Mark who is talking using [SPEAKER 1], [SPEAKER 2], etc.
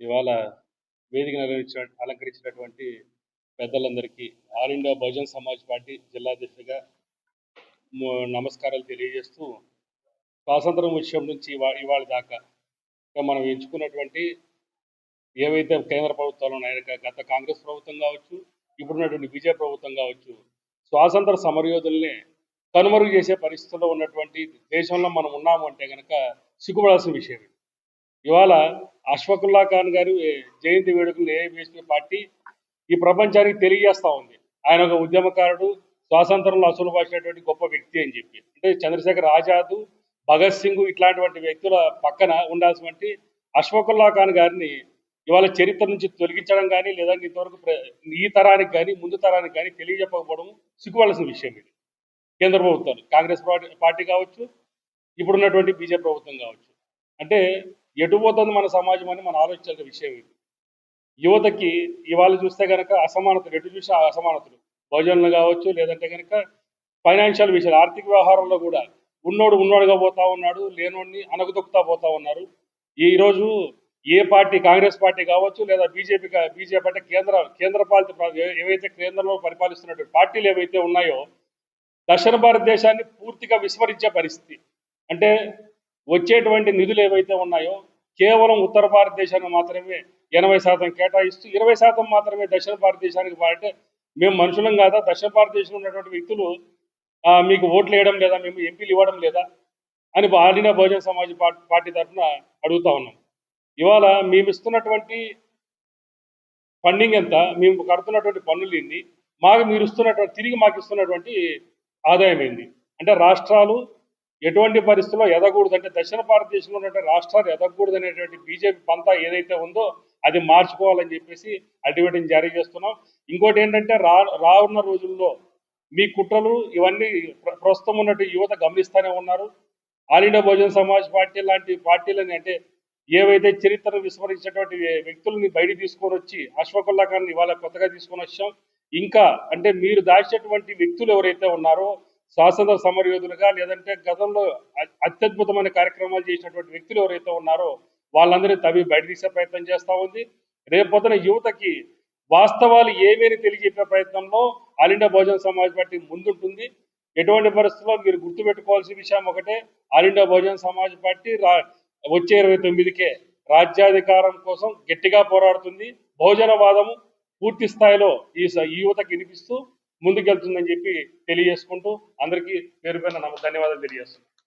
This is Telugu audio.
[SPEAKER 1] ఇవాళ వేదిక నిర్వహించిన అలంకరించినటువంటి పెద్దలందరికీ all India Bahujan Samaj party జిల్లాధ్యక్షుడిగా నమస్కారాలు తెలియజేస్తూ స్వాతంత్రం విషయం నుంచి ఇవాళ దాకా మనం ఎంచుకున్నటువంటి ఏవైతే కేంద్ర ప్రభుత్వాలు ఉన్నాయో గత కాంగ్రెస్ ప్రభుత్వం కావచ్చు ఇప్పుడున్నటువంటి బీజేపీ ప్రభుత్వం కావచ్చు స్వాతంత్ర సమరయోధుల్ని కనుమరుగు చేసే పరిస్థితుల్లో ఉన్నటువంటి దేశంలో మనం ఉన్నాము అంటే కనుక సిగ్గుపడాల్సిన విషయం ఇది. ఇవాళ అష్ఫకుల్లా ఖాన్ గారు జయంతి వేడుకలు ఏఐబిఎస్పీ పార్టీ ఈ ప్రపంచానికి తెలియజేస్తా ఉంది. ఆయన ఒక ఉద్యమకారుడు స్వాతంత్రంలో అసలు పాసినటువంటి గొప్ప వ్యక్తి అని చెప్పి. అంటే చంద్రశేఖర్ ఆజాద్ భగత్ సింగ్ ఇట్లాంటి వ్యక్తుల పక్కన ఉండాల్సినటువంటి అష్ఫకుల్లా ఖాన్ గారిని ఇవాళ చరిత్ర నుంచి తొలగించడం కానీ లేదంటే ఇంతవరకు ఈ తరానికి కానీ ముందు తరానికి కానీ తెలియజెప్పకపోవడం సిగ్గుపడాల్సిన విషయం ఇది. కేంద్ర ప్రభుత్వాలు కాంగ్రెస్ పార్టీ- పార్టీ కావచ్చు ఇప్పుడున్నటువంటి బీజేపీ ప్రభుత్వం కావచ్చు. అంటే ఎటు పోతుంది మన సమాజం అని మనం ఆలోచించాల్సిన విషయం ఇది. యువతకి ఇవాళ చూస్తే కనుక అసమానతలు ఎటు చూసి అసమానతలు. భోజనాలు కావచ్చు లేదంటే కనుక ఫైనాన్షియల్ విషయాలు ఆర్థిక వ్యవహారంలో కూడా ఉన్నోడు ఉన్నోడుగా పోతా ఉన్నాడు లేనోడిని అనగదొక్కుతా పోతా ఉన్నారు. ఈ రోజు ఏ పార్టీ కాంగ్రెస్ పార్టీ కావచ్చు లేదా బీజేపీ బీజేపీ అంటే కేంద్ర కేంద్ర పాలిత ఏవైతే కేంద్రంలో పరిపాలిస్తున్నటువంటి పార్టీలు ఏవైతే ఉన్నాయో దక్షిణ భారతదేశాన్ని పూర్తిగా విస్మరించే పరిస్థితి. అంటే వచ్చేటువంటి నిధులు ఏవైతే ఉన్నాయో కేవలం ఉత్తర భారతదేశానికి మాత్రమే ఎనభై శాతం కేటాయిస్తూ ఇరవై శాతం మాత్రమే దక్షిణ భారతదేశానికి వాడితే మేము మనుషులం కాదా? దక్షిణ భారతదేశంలో ఉన్నటువంటి వ్యక్తులు మీకు ఓట్లు వేయడం లేదా మేము ఎంపీలు ఇవ్వడం లేదా అని all Bahujan Samaj party party తరఫున అడుగుతా ఉన్నాం. ఇవాళ మేము ఇస్తున్నటువంటి ఫండింగ్ ఎంత? మేము కడుతున్నటువంటి పన్నులు ఏంది మాకు మీరు ఇస్తున్నటువంటి తిరిగి మాకు ఇస్తున్నటువంటి ఆదాయం ఏంది? అంటే రాష్ట్రాలు ఎటువంటి పరిస్థితుల్లో ఎదగకూడదు అంటే దక్షిణ భారతదేశంలో ఉన్నటువంటి రాష్ట్రాలు ఎదగకూడదు అనేటువంటి బీజేపీ పంతా ఏదైతే ఉందో అది మార్చుకోవాలని చెప్పేసి అల్టిమేటం జారీ చేస్తున్నాం. ఇంకోటి ఏంటంటే రా రానున్న రోజుల్లో మీ కుట్రలు ఇవన్నీ ప్ర- ప్రస్తుతం ఉన్నట్టు యువత గమనిస్తూనే ఉన్నారు. All India Bahujan Samaj party లాంటి పార్టీలని అంటే ఏవైతే చరిత్రను విస్మరించినటువంటి వ్యక్తులని బయట తీసుకొని వచ్చి అశ్వకుల్లా ఖాన్ ఇవాళ కొత్తగా తీసుకొని వచ్చాం. ఇంకా అంటే మీరు దాచేటువంటి వ్యక్తులు ఎవరైతే ఉన్నారో శాసన సమరయోధులుగా లేదంటే గతంలో అత్యద్భుతమైన కార్యక్రమాలు చేసినటువంటి వ్యక్తులు ఎవరైతే ఉన్నారో వాళ్ళందరినీ తవి బయట తీసే ప్రయత్నం చేస్తూ ఉంది. రేపొద్దున యువతకి వాస్తవాలు ఏమేమి తెలియజెప్పే ప్రయత్నంలో all India Bahujan Samaj party ముందుంటుంది. ఎటువంటి పరిస్థితుల్లో మీరు గుర్తుపెట్టుకోవాల్సిన విషయం ఒకటే all India Bahujan Samaj party రా వచ్చే ఇరవై తొమ్మిదికే రాజ్యాధికారం కోసం గట్టిగా పోరాడుతుంది. బహుజనవాదము పూర్తి స్థాయిలో ఈ స- ఈ యువతకు వినిపిస్తూ ముందుకెళ్తుందని చెప్పి తెలియజేసుకుంటూ అందరికీ పేరు పైన ధన్యవాదాలు తెలియజేస్తున్నాను.